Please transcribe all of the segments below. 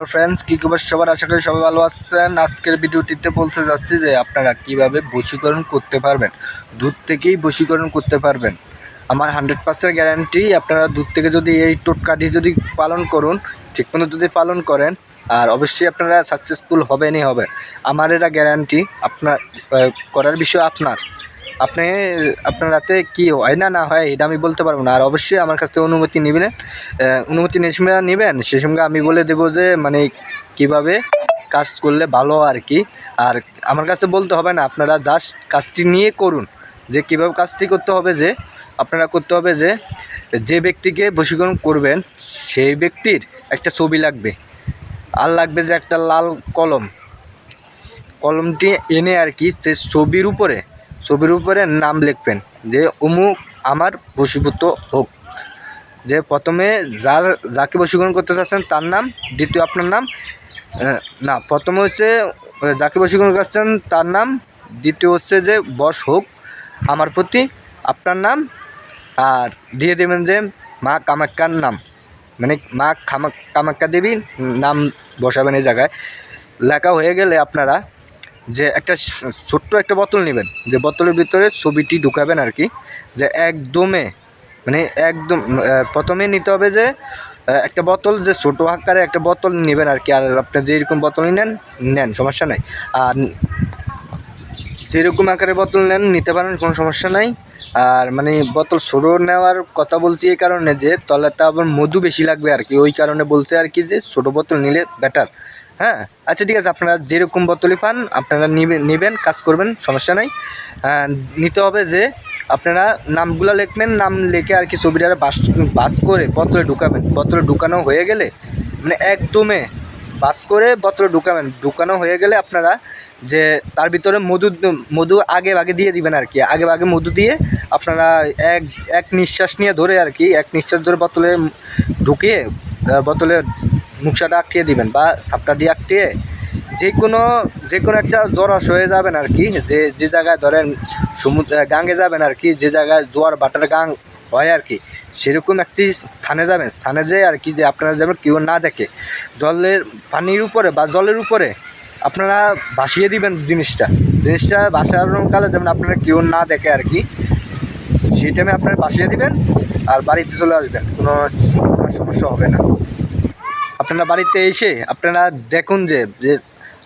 Friends কী খবর সবার? আশা করি সবাই ভালো আছেন। আজকের ভিডিওটিতে বলতে যাচ্ছি যে আপনারা কীভাবে বশীকরণ করতে পারবেন। দুধ থেকেই বশীকরণ করতে পারবেন। আমার হান্ড্রেড পার্সেন্ট গ্যারান্টি আপনারা দুধ থেকে যদি এই টোটকাটি যদি পালন করুন ঠিক ঠিকমতো যদি পালন করেন, আর অবশ্যই আপনারা সাকসেসফুল হবেনই হবে আমার এটা গ্যারান্টি আপনার করার বিষয় আপনার। আপনি, আপনার রাতে কী হয়? না না, হয়, এটা আমি বলতে পারব না। আর অবশ্যই আমার কাছ থেকে অনুমতি নেবেন। অনুমতি নিয়ে নেবেন। সে সঙ্গে আমি বলে দেবো যে মানে কীভাবে কাজ করলে ভালো আর কি। আর আমার কাছে বলতে হবে না, আপনারা জাস্ট কাজটি নিয়ে করুন। যে, কীভাবে কাজটি করতে হবে যে, আপনারা করতে হবে যে যে ব্যক্তিকে বশীকরণ করবেন, সেই ব্যক্তির একটা ছবি লাগবে। আর লাগবে যে একটা লাল কলম। কলমটি এনে আর কি, সে ছবির উপরে ছবির উপরে নাম লিখবেন, যে অমুক আমার বশীভূত হোক। যে প্রথমে যার, যাকে বশীকরণ করতে চাচ্ছেন তার নাম, দ্বিতীয় আপনার নাম না, প্রথমে হচ্ছে যাকে বশীকরণ করছেন তার নাম, দ্বিতীয় হচ্ছে যে বস হোক, আমার প্রতি আপনার নাম, আর দিয়ে দেবেন যে মা কামাক্কার নাম। মানে মা খামা, কামাক্কা দেবী নাম বসাবেন এই জায়গায়। লেখা হয়ে গেলে আপনারা যে একটা ছোট্ট একটা বোতল নেবেন। যে বোতলের ভিতরে ছবিটি ঢুকাবেন আর কি। যে একদমে মানে একদম প্রথমে নিতে হবে যে একটা বোতল যে ছোটো আকারে একটা বোতল নেবেন আর কি। আর আপনি যেরকম বোতলই নেন নেন, সমস্যা নাই। আর যেরকম আকারে বোতল নেন, নিতে পারেন, কোনো সমস্যা নাই। আর মানে বোতল ছোটো নেওয়ার কথা বলছি এই কারণে যে তলাতে আবার মধু বেশি লাগবে আর কি। ওই কারণে বলছে আর কি যে, ছোটো বোতল নিলে বেটার হ্যাঁ? আচ্ছা ঠিক আছে, আপনারা যেরকম বোতলই পান, আপনারা নিবেন, কাজ করবেন, সমস্যা নাই। নিতে হবে যে আপনারা নামগুলো লিখবেন, নাম লিখে আর কি ছবিটা বাস বাস করে বোতলে ঢুকাবেন। বোতলে ঢুকানো হয়ে গেলে মানে একদমে বাস করে বোতলে ঢুকাবেন। ঢুকানো হয়ে গেলে আপনারা যে তার ভিতরে মধু মধু আগে আগে দিয়ে দিবেন আর কি। আগে আগে মধু দিয়ে আপনারা এক এক নিঃশ্বাস নিয়ে ধরে আর কি, এক নিঃশ্বাস ধরে বোতলে ঢুকিয়ে বোতলে মুখসাটা আটকিয়ে দিবেন বা সাপটা দিয়ে আটকিয়ে যে কোনো যে কোনো একটা জরস হয়ে যাবেন আর কি। যে যে জায়গায় ধরেন সমুদ্র গাঙ্গে যাবেন আর কি, যে জায়গায় জোয়ার বাটার গাং হয় আর কি, সেরকম একটি স্থানে যাবেন। স্থানে যেয়ে আর কি যে আপনারা যেন কেউ না দেখে। জলের, পানির উপরে বা জলের উপরে আপনারা ভাসিয়ে দিবেন জিনিসটা। জিনিসটা ভাসানোর কালে যেমন আপনারা কেউ না দেখে আর কি, সেই টাইমে আপনারা ভাসিয়ে দিবেন আর বাড়িতে চলে আসবেন। কোনো সমস্যা হবে না। আপনারা বাড়িতে এসে আপনারা দেখুন যে যে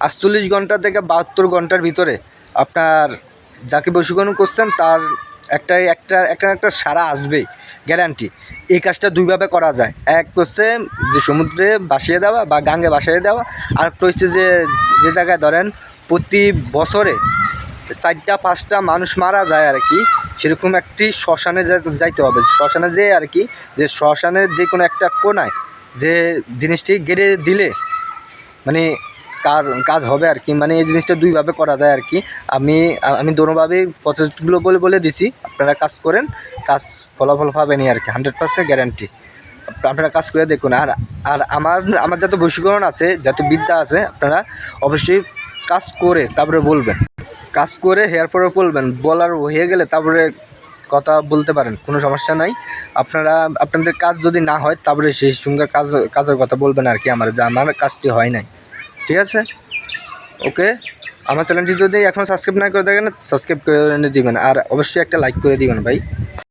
আটচল্লিশ ঘণ্টা থেকে বাহাত্তর ঘণ্টার ভিতরে আপনার যাকে বশীকরণ করছেন তার একটা একটা একটা একটা সারা আসবেই গ্যারান্টি এই কাজটা দুইভাবে করা যায়। এক হচ্ছে যে সমুদ্রে ভাসিয়ে দেওয়া বা গাঙ্গে ভাসিয়ে দেওয়া আর একটা হচ্ছে যে যে জায়গায় ধরেন প্রতি বছরে চারটা, পাঁচটা মানুষ মারা যায় আর কি, সেরকম একটি শ্মশানে যাইতে হবে। শ্মশানে যেয়ে আর কি, যে শ্মশানের যে কোনো একটা কোনায় যে জিনিসটি গেড়ে দিলে মানে কাজ কাজ হবে আর কি। মানে এই জিনিসটা দুইভাবে করা যায় আর কি। আমি আমি দোনোভাবেই প্রসেসগুলো বলে বলে দিছি, আপনারা কাজ করেন, কাজ ফলাফল পাবেনই আর কি হান্ড্রেড পার্সেন্ট গ্যারান্টি আপনারা কাজ করে দেখুন, আর আর আমার আমার যত বশীকরণ আছে, যত বিদ্যা আছে, আপনারা অবশ্যই কাজ করে তারপরে বলবেন। কাজ করে হেয়ার পরে বলবেন, বলার হয়ে গেলে তারপরে কথা বলতে পারেন, কোনো সমস্যা নাই। আপনারা, আপনাদের কাজ যদি না হয়, তারপরে সেই সঙ্গে কাজ, কাজের কথা বলবেন আর কি, আমার যে আমার কাজটি হয় নাই। ঠিক আছে? ওকে? আমার চ্যানেলটি যদি এখন সাবস্ক্রাইব না করে দেখেন সাবস্ক্রাইব করে দিবেন। আর অবশ্যই একটা লাইক করে দিবেন ভাই।